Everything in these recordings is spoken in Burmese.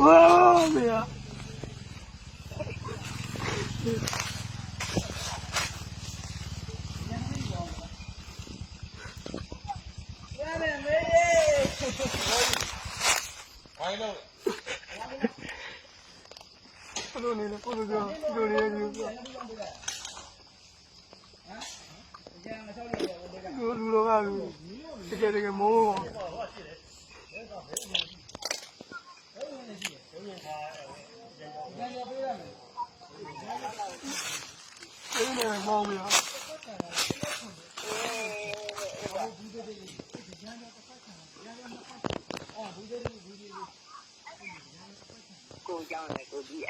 ဝါမေယာဘလို့နေလဲဘလို့ကြောဘလို့နေလဲဒီလိုလူလောကလူတကယ်တကယ်မိုးပါ ဒီနေ့မောင်းမလားကိုကြောင်းလည်းကိုကြည့်ရ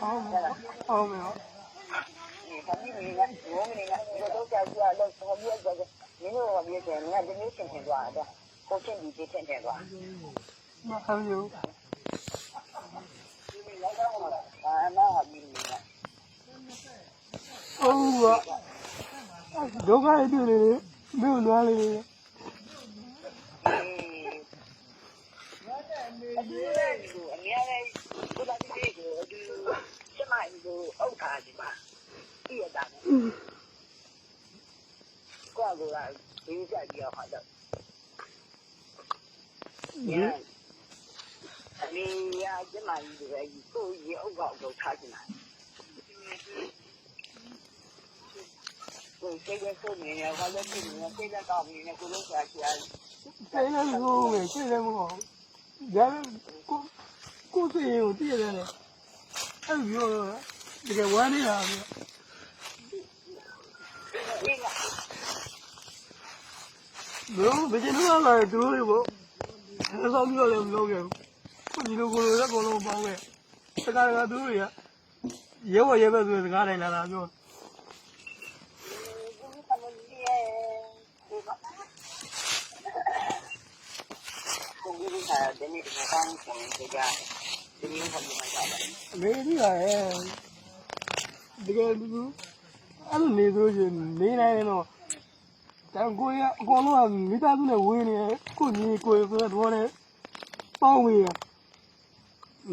အောင်အောင်မလား ဒီဖမီးလေးကဘုံမင်းကဒီတော့ ကြောက်ကြလို့ဆော်ပြကြတယ်မင်းတို့ကပြည့်တယ်ငါဒီနေ့ချင်းချင်းသွားတယ်ကိုချင်းဒီချင်းချင်းသွားမအောင်ယူအာနာဟာပြီးနေတယ်အောင်ကဒုက္ခရည်တွေမြို့လွားလေးအဲဒီလိုအများကြီးကိုလာကြည့်ကိုဒီစမိုင်းကိုအောက်ထားကြပါပြည့်တာ ကိုကကဒီကြကြရခါတော့ညာအမေရစမိုင်းတွေကိုရေအောက်ကောက်တော့ထားကြတာကိုစိတ်ကဆိုးနေတယ်ဘာလို့ဒီလိုစိတ်ကကောက်နေနေကိုလို့ဆရာဆရာဆိုင်လည်းလို့ပဲစိတ်လည်းမဟုတ်ဒါကိုကိုစိတ်ကိုတည့်ရတယ်အဲ့ပြောတကယ်ဝမ်းနေတာပြ ဒီကဘလို့ဘယ်ကျတော့လာသူတို့တွေပေါ့အဲ့ဆောင်ပြောလည်းမလုပ်ခဲ့ဘူးဒီလိုကိုလိုလည်းကိုလုံးပေါင်းခဲ့တခါတခါသူတို့တွေကရဲဝရဲပဲဆိုစကားတိုင်းလာတာပြောကိုကြီးကဒီနေ့ကကောင်းဆောင်ကြတယ်ဒီနေ့ကမှမကြပါဘူးအမေကြီးကရဲ့တကယ်လူအဲ့လိုနေလို့ရှင်နေနိုင်ရ ကျွန်တော်ကိုရအကုန်လုံးကမိသားစုနဲ့ဝေးနေကိုညီကိုဆိုတဲ့ဘောနဲ့ပေါင်းဝေးရ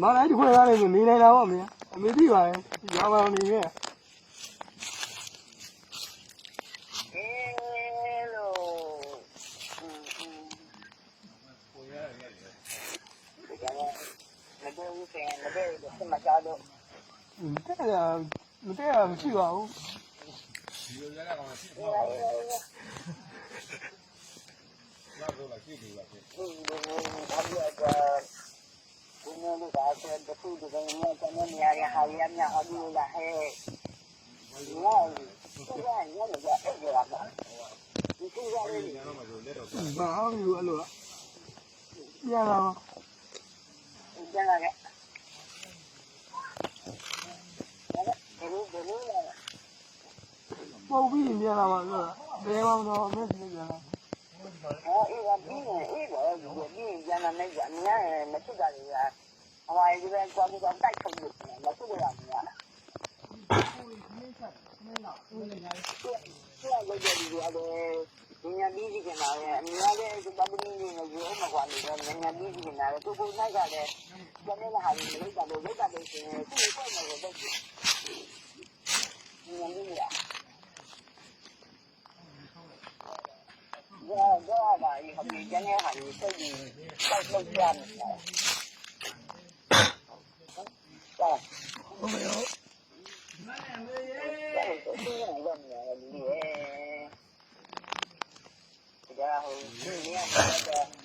မလိုက်ခွဲရတယ်နေနိုင်တာပေါ့မင်းအမေသိပါရဲ့ရပါအောင်နေရဲ့မတဲ့ဘူးခင်မတဲ့ဘူးစမကြတော့တဲ့ရမတဲ့ရမရှိပါဘူး မျိုးလို့ပါဆိုတဲ့ခုဒီကောင်ကတမန်ရရဟာရမြဟာဒီလာဟဲ့ဒီကကိုရရရရအဲ့ဒီလာဒီကူရတယ်ဘာအောင်ယူအဲ့လိုပြန်လာပါကျန်လာခဲ့ဘယ်လိုဘယ်လိုလဲ ပုတ်ပြီးပြန်လာပါလို့ဘယ်မှာတော့မင်းပြန်လာအော်အေးကပြီးရင်အေးတော့ဒီပြီးရင်ကျန်လာနေကြအများရဲ့မဖြစ်တာတွေကဟိုအဲဒီပဲကွာကွာတိုက်ထုတ်လို့မဖြစ်ရဘူးလားသူကလည်းကြည့်ရတယ်ညညာပြီးကြတာရဲ့အများရဲ့ဒီပတ်ပင်းလေးနဲ့ရုံးမကွာနေတော့ညညာပြီးကြတာလေသူကိုနိုင်ကြတယ်ကျန်တဲ့ဟာတွေမလုပ်တာလို့လုပ်တာလို့ရှင်သူ့ကိုယ်ကိုယ်တော့ညညာပြီးရတော့တော့ပါဒီဟိုကျန်တဲ့ဟာတွေစိတ်ကြီးစိုက်လု ပ်ကြတယ်ဟုတ်ဟုတ်ကဲ့ဟုတ်ဒါဟိုဒီနေ့ကတော့